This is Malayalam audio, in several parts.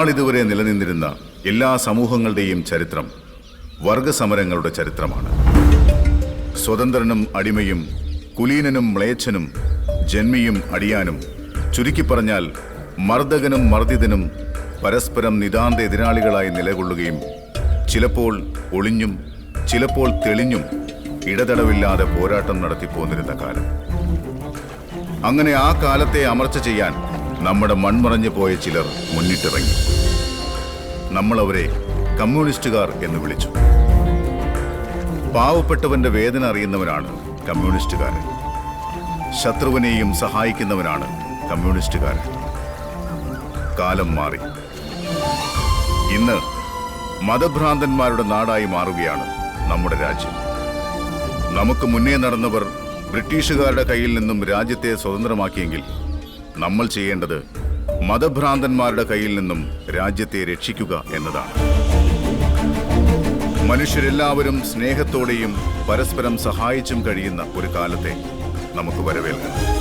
നാളിതുവരെ നിലനിന്നിരുന്ന എല്ലാ സമൂഹങ്ങളുടെയും ചരിത്രം വർഗസമരങ്ങളുടെ ചരിത്രമാണ്. സ്വതന്ത്രനും അടിമയും കുലീനനും മ്ലേച്ഛനും ജന്മിയും അടിയാനും ചുരുക്കി പറഞ്ഞാൽ മർദ്ദകനും മർദ്ദിതനും പരസ്പരം നിതാന്ത എതിരാളികളായി നിലകൊള്ളുകയും ചിലപ്പോൾ ഒളിഞ്ഞും ചിലപ്പോൾ തെളിഞ്ഞും ഇടതടവില്ലാതെ പോരാട്ടം നടത്തിപ്പോന്നിരുന്ന കാലം. അങ്ങനെ ആ കാലത്തെ അമർച്ച ചെയ്യാൻ നമ്മുടെ മൺമറഞ്ഞു പോയ ചിലർ മുന്നിട്ടിറങ്ങി. നമ്മൾ അവരെ കമ്മ്യൂണിസ്റ്റുകാർ എന്ന് വിളിച്ചു. പാവപ്പെട്ടവന്റെ വേദന അറിയുന്നവനാണ് കമ്മ്യൂണിസ്റ്റുകാരൻ. ശത്രുവിനെയും സഹായിക്കുന്നവനാണ് കമ്മ്യൂണിസ്റ്റുകാരൻ. കാലം മാറി. ഇന്ന് മതഭ്രാന്തന്മാരുടെ നാടായി മാറുകയാണ് നമ്മുടെ രാജ്യം. നമുക്ക് മുന്നേ നടന്നവർ ബ്രിട്ടീഷുകാരുടെ കയ്യിൽ നിന്നും രാജ്യത്തെ സ്വതന്ത്രമാക്കിയെങ്കിൽ നമ്മൾ ചെയ്യേണ്ടത് മതഭ്രാന്തന്മാരുടെ കയ്യിൽ നിന്നും രാജ്യത്തെ രക്ഷിക്കുക എന്നതാണ്. മനുഷ്യരെല്ലാവരും സ്നേഹത്തോടെയും പരസ്പരം സഹായിച്ചും കഴിയുന്ന ഒരു കാലത്തെ നമുക്ക് വരവേൽക്കാം.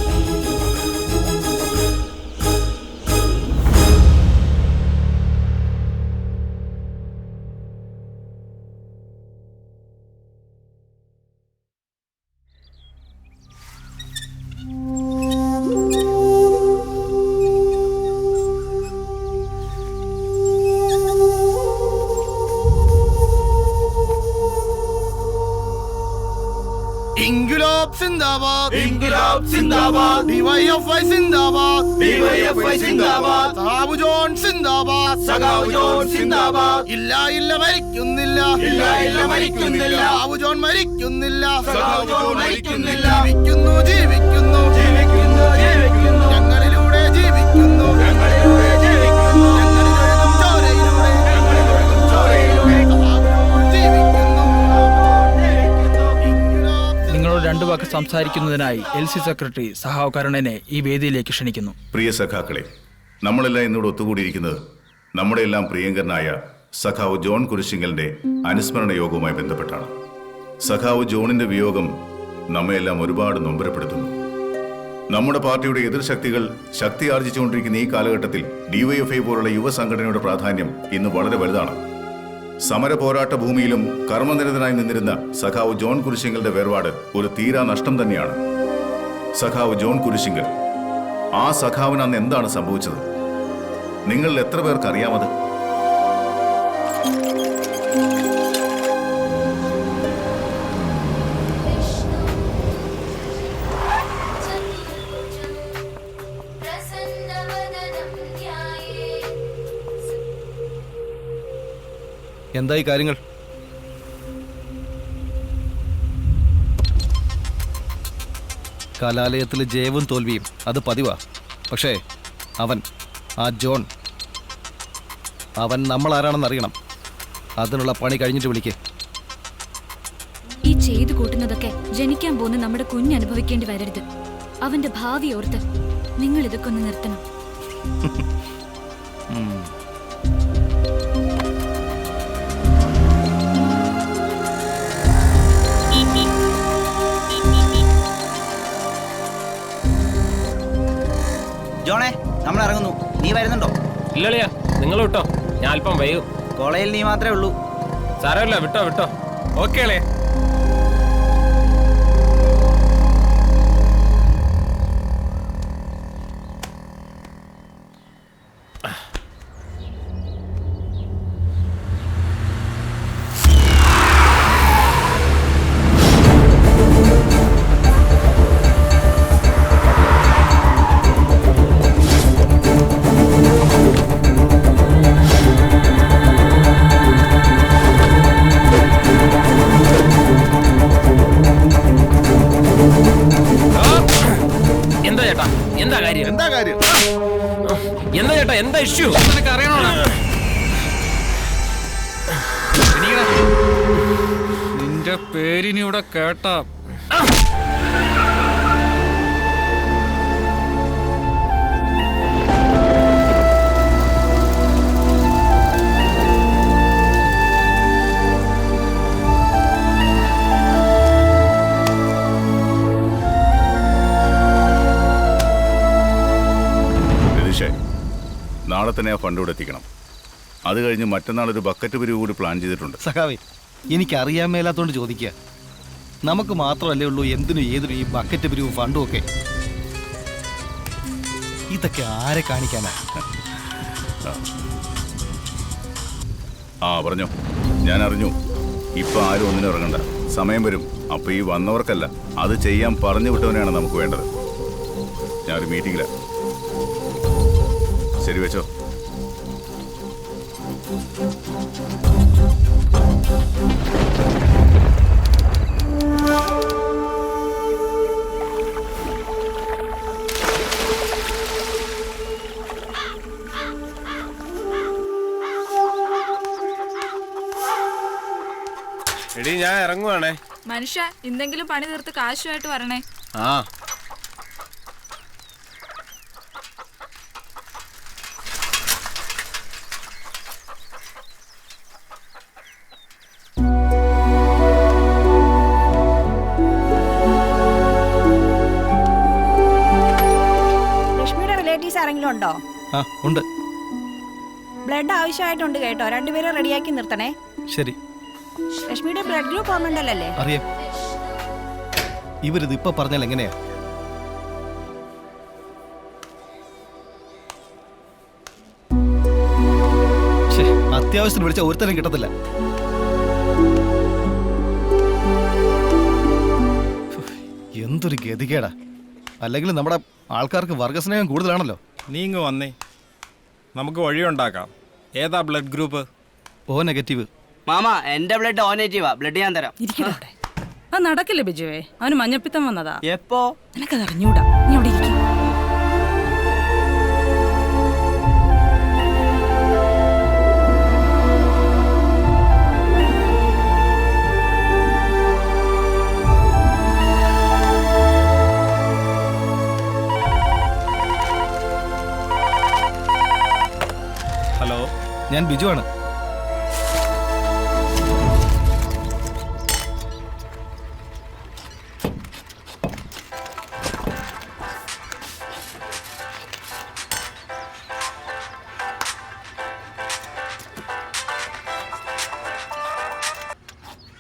സിന്ദാബാദ്. ഇൻകുലാബ് സിന്ദാബാദ്. ഡിവൈഎഫ്ഐ സിന്ദാബാദ്. ഡിവൈഎഫ്ഐ സിന്ദാബാദ്. സാബു ജോൺ സിന്ദാബാദ്. സഖാവ് ജോൺ സിന്ദാബാദ്. ഇല്ല ഇല്ല മരിക്കുന്നില്ല. ഇല്ല ഇല്ല മരിക്കുന്നില്ല. സാബു ജോൺ മരിക്കുന്നില്ല. സഖാവ് ജോൺ മരിക്കുന്നില്ല. ജീവിക്കുന്നു ജീവിക്കുന്നു. ജീവിക്കുന്നു ജീവിക്കുന്നു. രണ്ടു വാക്ക് സംസാരിക്കുന്നതിനായി എൽ സി സെക്രട്ടറി സഹാവ് കരുണനെ ഈ വേദിയിലേക്ക് ക്ഷണിക്കുന്നു. പ്രിയ സഖാക്കളെ നമ്മളെല്ലാം ഇന്നോട് ഒത്തുകൂടിയിരിക്കുന്നത് നമ്മുടെ എല്ലാം പ്രിയങ്കരനായ സഖാവ് ജോൺ കുരിശിങ്കലിന്റെ അനുസ്മരണ യോഗവുമായി ബന്ധപ്പെട്ടാണ്. സഖാവ് ജോണിന്റെ വിയോഗം നമ്മയെല്ലാം ഒരുപാട് നൊമ്പരപ്പെടുത്തുന്നു. നമ്മുടെ പാർട്ടിയുടെ എതിർശക്തികൾ ശക്തി ആർജിച്ചുകൊണ്ടിരിക്കുന്ന ഈ കാലഘട്ടത്തിൽ ഡിവൈഎഫ്ഐ പോലുള്ള യുവസംഘടനയുടെ പ്രാധാന്യം ഇന്ന് വളരെ വലുതാണ്. സമര പോരാട്ട ഭൂമിയിലും കർമ്മനിരതനായി നിന്നിരുന്ന സഖാവ് ജോൺ കുരിശിങ്കലിന്റെ വേർപാട് ഒരു തീരാ നഷ്ടം തന്നെയാണ്. സഖാവ് ജോൺ കുരിശിങ്കൽ ആ സഖാവിന് അന്ന് എന്താണ് സംഭവിച്ചത്? നിങ്ങളിൽ എത്ര പേർക്ക് അറിയാമത്? എന്തായി കാര്യങ്ങൾ? കലാലയത്തിൽ ജയവും തോൽവിയും അത് പതിവാ. പക്ഷേ അവൻ ആ ജോൺ അവൻ നമ്മൾ ആരാണെന്ന് അറിയണം. അതിനുള്ള പണി കഴിഞ്ഞിട്ട് വിളിക്കേ. ഈ ചെയ്തു കൂട്ടുന്നതൊക്കെ ജനിക്കാൻ പോകുന്ന നമ്മുടെ കുഞ്ഞ് അനുഭവിക്കേണ്ടി വരരുത്. അവന്റെ ഭാവി ഓർത്ത് നിങ്ങൾ ഇതൊക്കെ ഒന്ന് നിർത്തണം. ജോണേ നമ്മൾ ഇറങ്ങുന്നു നീ വരുന്നുണ്ടോ? ഇല്ലളിയാ നിങ്ങൾ വിട്ടോ. ഞാൻ അല്പം വൈകും. കോളേജിൽ നീ മാത്രമേ ഉള്ളൂ. സാരമില്ല വിട്ടോ വിട്ടോ. ഓക്കെ അളേ നിന്റെ പേരിനി ഇവിടെ കേട്ടാ. നാളെ തന്നെ ആ ഫണ്ട് ഇവിടെ എത്തിക്കണം. അത് കഴിഞ്ഞ് മറ്റന്നാൾ ഒരു ബക്കറ്റ് പിരിവ് കൂടി പ്ലാൻ ചെയ്തിട്ടുണ്ട്. സഹാവി എനിക്ക് അറിയാൻ മേലാത്തോണ്ട് ചോദിക്കുക നമുക്ക് മാത്രമല്ലേ ഉള്ളൂ എന്തിനും ഏതിനും ഈ ബക്കറ്റ് പിരിവും ഫണ്ടും ഒക്കെ. ഇതൊക്കെ ആരെ കാണിക്കാനാ? ആ പറഞ്ഞോ. ഞാൻ അറിഞ്ഞു ഇപ്പൊ ആരും ഒന്നിനും ഇറങ്ങണ്ട. സമയം വരും. അപ്പൊ ഈ വന്നവർക്കല്ല അത് ചെയ്യാൻ പറഞ്ഞു വിട്ടവനെയാണ് നമുക്ക് വേണ്ടത്. ഞാനൊരു മീറ്റിംഗില ശരി വെച്ചോ. ഞാൻ ഇറങ്ങുവാണേ. മനുഷ്യ എന്തെങ്കിലും പണി തീർത്ത് കാശുമായിട്ട് വരണേ. ആ. ലക്ഷ്മിയുടെ റിലേറ്റീവ്സ് ആരെങ്കിലും ഉണ്ടോ? ആ ഉണ്ട്. ബ്ലഡ് ആവശ്യമായിട്ടുണ്ട് കേട്ടോ. രണ്ടുപേരും റെഡിയാക്കി നിർത്തണേ. ശരി. ലക്ഷ്മിയുടെ ബ്ലഡ് ഗ്രൂപ്പ് ഓർമ്മണ്ടല്ലേ അറിയാം. ഇവരിത് ഇപ്പൊ പറഞ്ഞാൽ എങ്ങനെയാ? അത്യാവശ്യത്തിന് വിളിച്ച ഒരുത്തരം കിട്ടത്തില്ല. എന്തൊരു ഗതികേടാ. അല്ലെങ്കിൽ നമ്മുടെ ആൾക്കാർക്ക് വർഗസ്നേഹം കൂടുതലാണല്ലോ. നീ ഇങ്ങ് വന്നേ. നമുക്ക് വഴിയുണ്ടാക്കാം. ഏതാ ബ്ലഡ് ഗ്രൂപ്പ് ഓ നെഗറ്റീവ് മാമ എന്റെ ബ്ലഡ് ഡോനേറ്റീവാ ബ്ലഡ് ഞാൻ തരാം. ഇരിക്കട്ടെ അത് നടക്കില്ല ബിജുവേ? അവന് മഞ്ഞപ്പിത്തം വന്നതാ. എപ്പോ? നിനക്കത് അറിഞ്ഞൂടാ. നീ അവിടെ ഇരിക്കും. ഹലോ ഞാൻ ബിജു ആണ്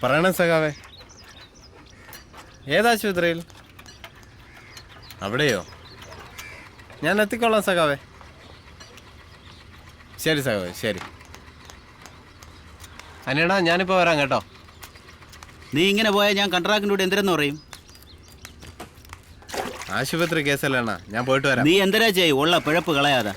പറയണേ സഖാവേ. ഏതാശുപത്രിയിൽ അവിടെയോ? ഞാൻ എത്തിക്കൊള്ളാം സഖാവേ. ശരി സഖാവേ ശരി. അനിയടാ ഞാനിപ്പോൾ വരാം കേട്ടോ. നീ ഇങ്ങനെ പോയാൽ ഞാൻ കൺട്രാക്ടിന്റെ കൂടെ എന്തിനെന്ന് പറയും? ആശുപത്രി കേസല്ലേണ്ണ ഞാൻ പോയിട്ട് വരാം. നീ എന്തരാ ചെയ്യും? ഉള്ള പിഴപ്പ് കളയാതെ.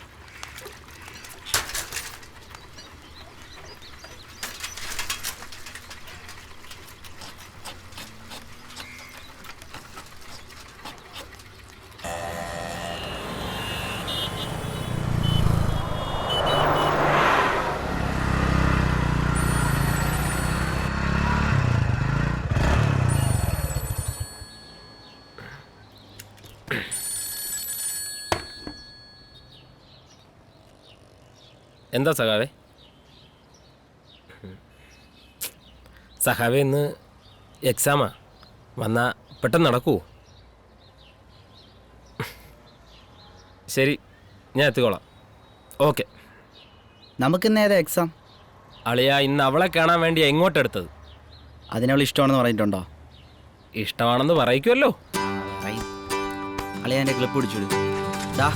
എന്താ സഖാവേ? സഖാവേ ഇന്ന് എക്സാമാ. വന്നാ പെട്ടെന്ന് നടക്കൂ ശരി ഞാൻ എത്തിക്കോളാം. ഓക്കെ. നമുക്കിന്ന് ഏതാ എക്സാം അളിയ ഇന്ന് അവളെ കാണാൻ വേണ്ടി എങ്ങോട്ടെടുത്തത് അതിനവൾ ഇഷ്ടമാണെന്ന് പറഞ്ഞിട്ടുണ്ടോ? ഇഷ്ടമാണെന്ന് പറയിക്കുമല്ലോ അളിയ എന്റെ ക്ലിപ്പ് പിടിച്ചിട് ദാ.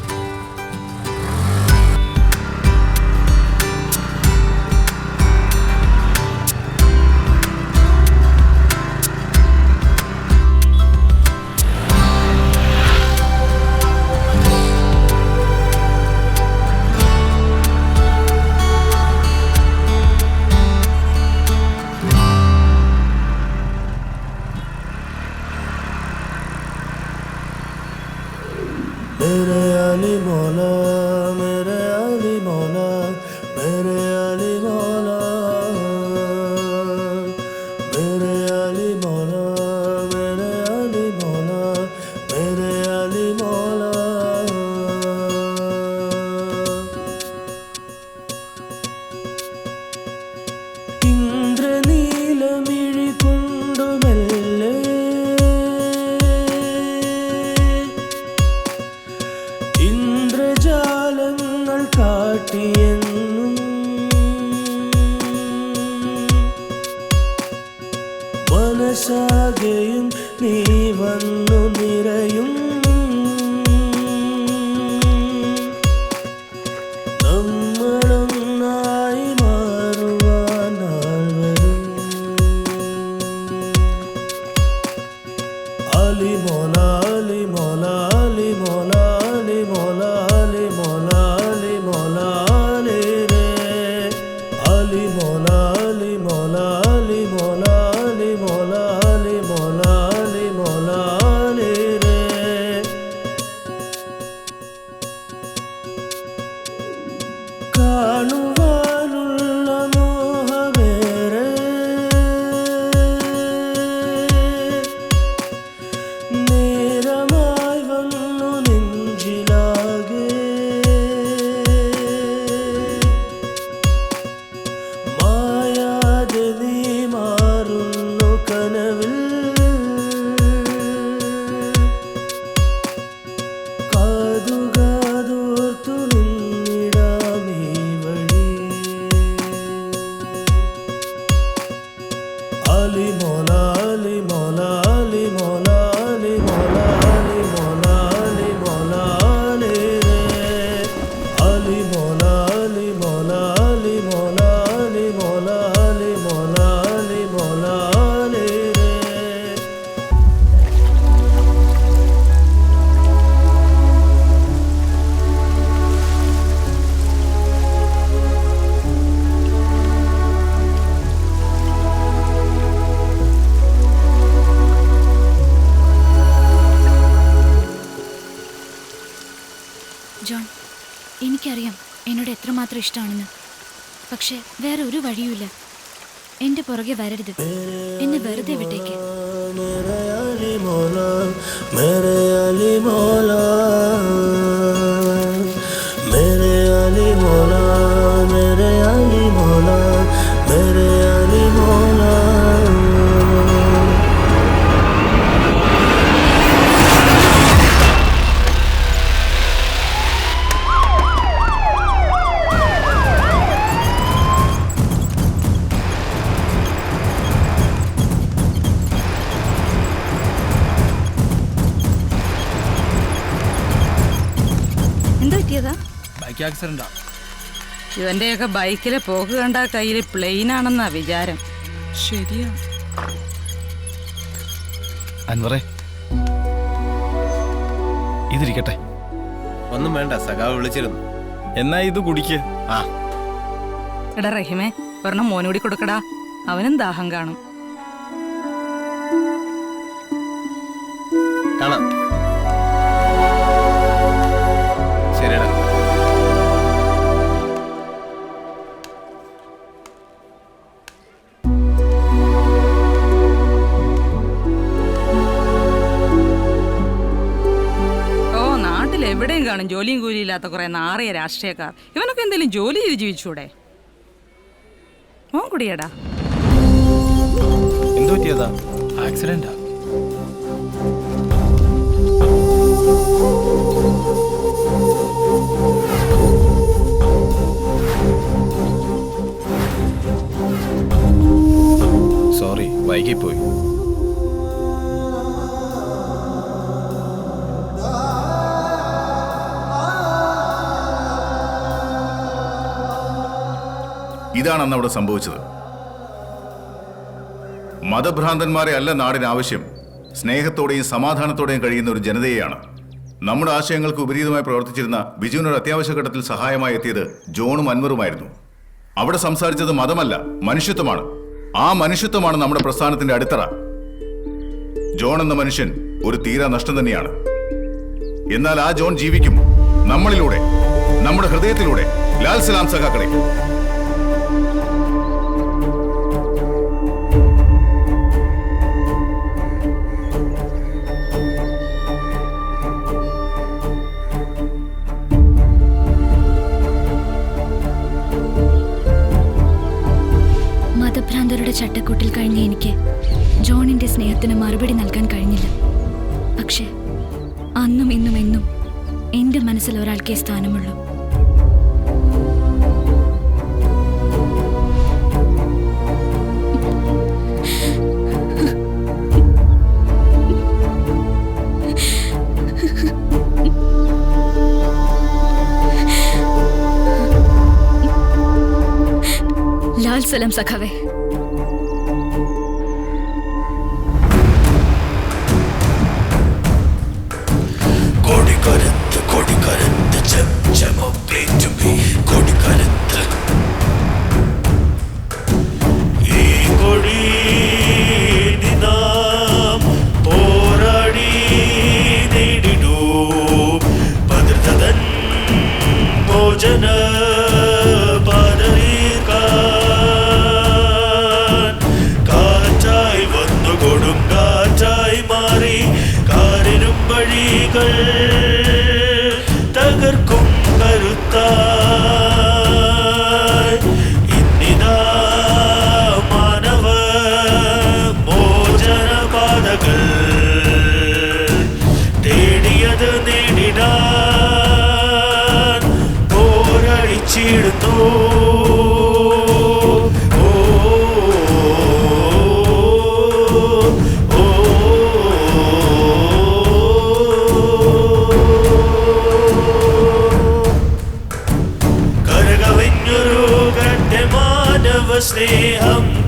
Let it ജോൺ എനിക്കറിയാം എന്നോട് എത്രമാത്രം ഇഷ്ടമാണെന്ന്. പക്ഷെ വേറെ ഒരു വഴിയുമില്ല. എന്റെ പുറകെ വരരുത്. എന്നെ വെറുതെ വിട്ടേക്ക്. മേരെ ബൈക്ക് ആക്സിഡന്റാ ഇവന്റെയൊക്കെ ബൈക്കിലെ പോക്ക് കണ്ട കയ്യിൽ പ്ലെയിൻ ആണെന്നാ വിചാരം. ശരിയാ. അൻവറേ. ഇതിരിക്കട്ടെ. ഒന്നും വേണ്ട സഖാവ് വിളിച്ചിരുന്നു. എന്നാ ഇത് കുടിക്ക്? ആ. എടാ റഹിമേ ഒരെണ്ണം മോനൂടി കൊടുക്കടാ. അവനും ദാഹം കാണും. കാണാം. ഇല്ലാത്ത കുറേ നാറിയ രാഷ്ട്രീയക്കാർ. ഇവനൊക്കെ എന്തെങ്കിലും ജോലി ചെയ്ത് ജീവിച്ചൂടെ? ഓ കുടിയടാ. എന്തു പറ്റിയതാ? ആക്സിഡന്റാ? സോറി വൈകിപ്പോയി. ഇതാണ് അന്ന് അവിടെ സംഭവിച്ചത്. മതഭ്രാന്തന്മാരെ അല്ല നാടിന് ആവശ്യം. സ്നേഹത്തോടെയും സമാധാനത്തോടെയും കഴിയുന്ന ഒരു ജനതയെയാണ്. നമ്മുടെ ആശയങ്ങൾക്ക് വിപരീതമായി പ്രവർത്തിച്ചിരുന്ന ബിജുവിനൊരു അത്യാവശ്യ ഘട്ടത്തിൽ സഹായമായി എത്തിയത് ജോണും അൻവറുമായിരുന്നു. അവിടെ സംസാരിച്ചത് മതമല്ല മനുഷ്യത്വമാണ്. ആ മനുഷ്യത്വമാണ് നമ്മുടെ പ്രസ്ഥാനത്തിന്റെ അടിത്തറ. ജോൺ എന്ന മനുഷ്യൻ ഒരു തീരാ നഷ്ടം തന്നെയാണ്. എന്നാൽ ആ ജോൺ ജീവിക്കും. നമ്മളിലൂടെ നമ്മുടെ ഹൃദയത്തിലൂടെ. ലാൽ സലാം സഖാക്കളെ. ചട്ടക്കൂട്ടിൽ കഴിഞ്ഞ എനിക്ക് ജോണിന്റെ സ്നേഹത്തിന് മറുപടി നൽകാൻ കഴിഞ്ഞില്ല. പക്ഷേ അന്നും ഇന്നും എന്നും എന്റെ മനസ്സിൽ ഒരാൾക്കേ സ്ഥാനമുള്ളൂ. ലാൽ സലം സഖാവേ. கருத்தாய் stay humble.